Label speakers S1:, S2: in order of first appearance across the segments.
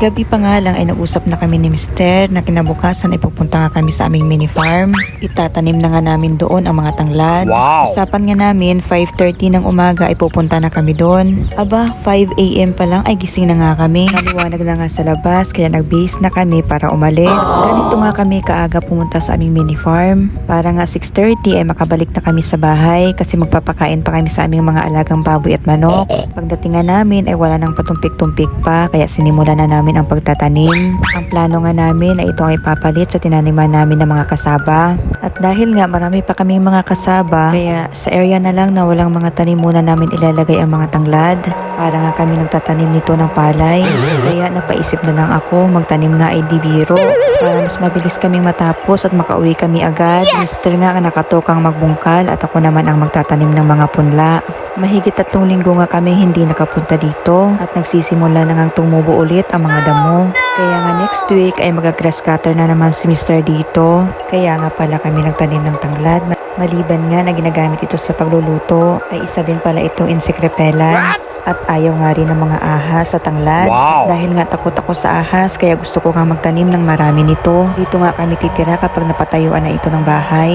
S1: gabi pa nga lang ay nausap na kami ni Mister na kinabukasan ay pupunta nga kami sa aming mini farm. Itatanim na nga namin doon ang mga tanglad.
S2: Wow!
S1: Usapan nga namin 5.30 ng umaga ay pupunta na kami doon. Aba, 5 a.m. pa lang ay gising na nga kami. Naliwanag na nga sa labas kaya nag-base na kami para umalis. Ganito nga kami kaaga pumunta sa aming mini farm. Para nga 6.30 ay makabalik na kami sa bahay kasi magpapakain pa kami sa aming mga alagang baboy at manok. Pagdating nga namin ay wala nang patumpik-tumpik pa kaya sinimula na namin ang pagtatanim. Ang plano nga namin ay ito ay papalit sa tinaniman namin ng mga kasaba. At dahil nga marami pa kaming mga kasaba, kaya sa area na lang na walang mga tanim muna namin ilalagay ang mga tanglad. Para nga kami nagtatanim nito ng palay. Kaya napaisip na lang ako magtanim nga ay di biro. Para mas mabilis kaming matapos at makauwi kami agad. Mister nga ang nakatokang magbungkal at ako naman ang magtatanim ng mga punla. Mahigit tatlong linggo nga kami hindi nakapunta dito at nagsisimula na ngang tumubo ulit ang mga damo. Kaya nga next week ay mag-grass cutter na naman si Mr. dito. Kaya nga pala kami nagtanim ng tanglad. Ma- Maliban nga na ginagamit ito sa pagluluto, ay isa din pala itong insect repellent. At ayaw nga rin ng mga ahas sa tanglad.
S2: Wow!
S1: Dahil nga takot ako sa ahas, kaya gusto ko nga magtanim ng marami nito. Dito nga kami titira kapag napatayuan na ito ng bahay.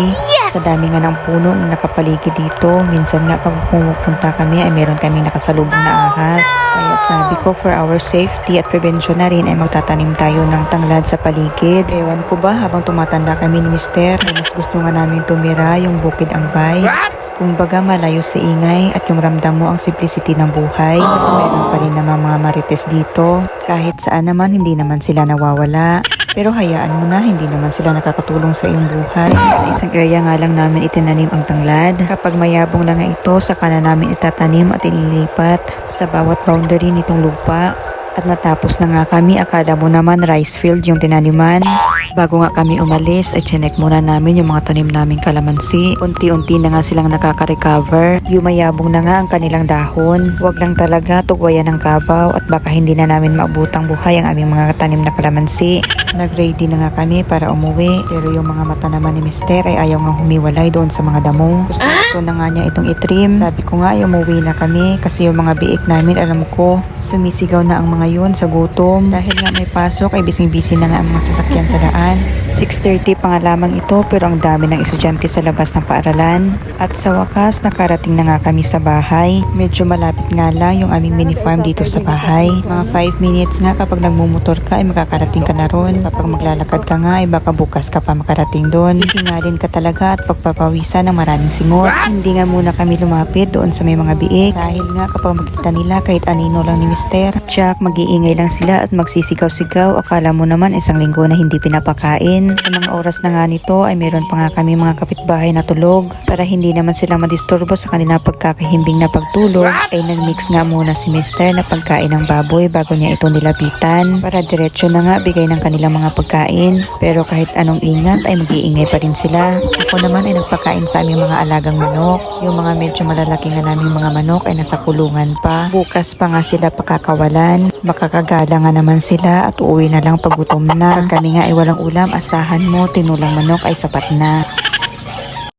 S1: Sa dami nga ng puno na nakapaligid dito, minsan nga pag pumupunta kami ay meron kaming nakasalubong na ahas. Kaya sabi ko for our safety at prevention na rin ay magtatanim tayo ng tanglad sa paligid. Ewan ko ba habang tumatanda kami ni Mister, ay mas gusto nga namin tumira yung bukid ang vibes. Kumbaga malayo sa ingay at yung ramdam mo ang simplicity ng buhay. At meron pa rin naman mga marites dito. Kahit saan naman hindi naman sila nawawala. Pero hayaan mo na, hindi naman sila nakakatulong sa iyong buhay. Sa isang area nga lang namin itinanim ang tanglad. Kapag mayabong na ito, saka na namin itatanim at ililipat sa bawat boundary nitong lupa. At natapos na nga kami, akala mo naman rice field yung tinaniman. Bago nga kami umalis, ay chinek muna namin yung mga tanim naming kalamansi. Unti-unti na nga silang nakaka-recover. Yumayabong na nga ang kanilang dahon. Huwag lang talaga tugwayan ng kabaw at baka hindi na namin maabutang buhay ang aming mga tanim na kalamansi. Nag-ready na nga kami para umuwi. Pero yung mga mata naman ni Mister ay ayaw nga humiwalay doon sa mga damo. Gusto, gusto na nga niya itong itrim. Sabi ko nga ay umuwi na kami kasi yung mga biik namin alam ko sumisigaw na ang mga yun sa gutom. Dahil nga may pasok ay bising-busy na nga ang mga sasakyan sa daan. 6.30 pa nga lamang ito pero ang dami ng estudyante sa labas ng paaralan. At sa wakas nakarating na nga kami sa bahay. Medyo malapit nga lang yung aming mini farm dito sa bahay. Mga 5 minutes nga kapag nagmumotor ka ay makakarating ka na ron. Kapag maglalakad ka nga ay baka bukas ka pa makarating doon. Hihingalin ka talaga at pagpapawisan ng maraming singot. Hindi nga muna kami lumapit doon sa may mga biik. Dahil nga kapag makita nila kahit anino lang ni Mister, Jack mag-iingay lang sila at magsisigaw-sigaw. Akala mo naman isang linggo na hindi pinapakain. Sa mga oras na nga nito ay meron pa nga kami mga kapitbahay na tulog. Para hindi naman sila madisturbo sa kanilang pagkakahimbing na pagtulog, ay nagmix nga muna si Mister na pagkain ng baboy bago niya ito nilapitan. Para diretsyo na nga bigay ng kanilang mga pagkain. Pero kahit anong ingat ay mag-iingay pa rin sila. Ako naman ay nagpakain sa aming mga alagang manok. Yung mga medyo malalaki nga naming mga manok ay nasa kulungan pa. Bukas pa nga sila pakakawalan. Makakagala nga naman sila at uuwi na lang pag gutom na. Pag kami nga ay walang ulam, asahan mo, tinulang manok ay sapat na.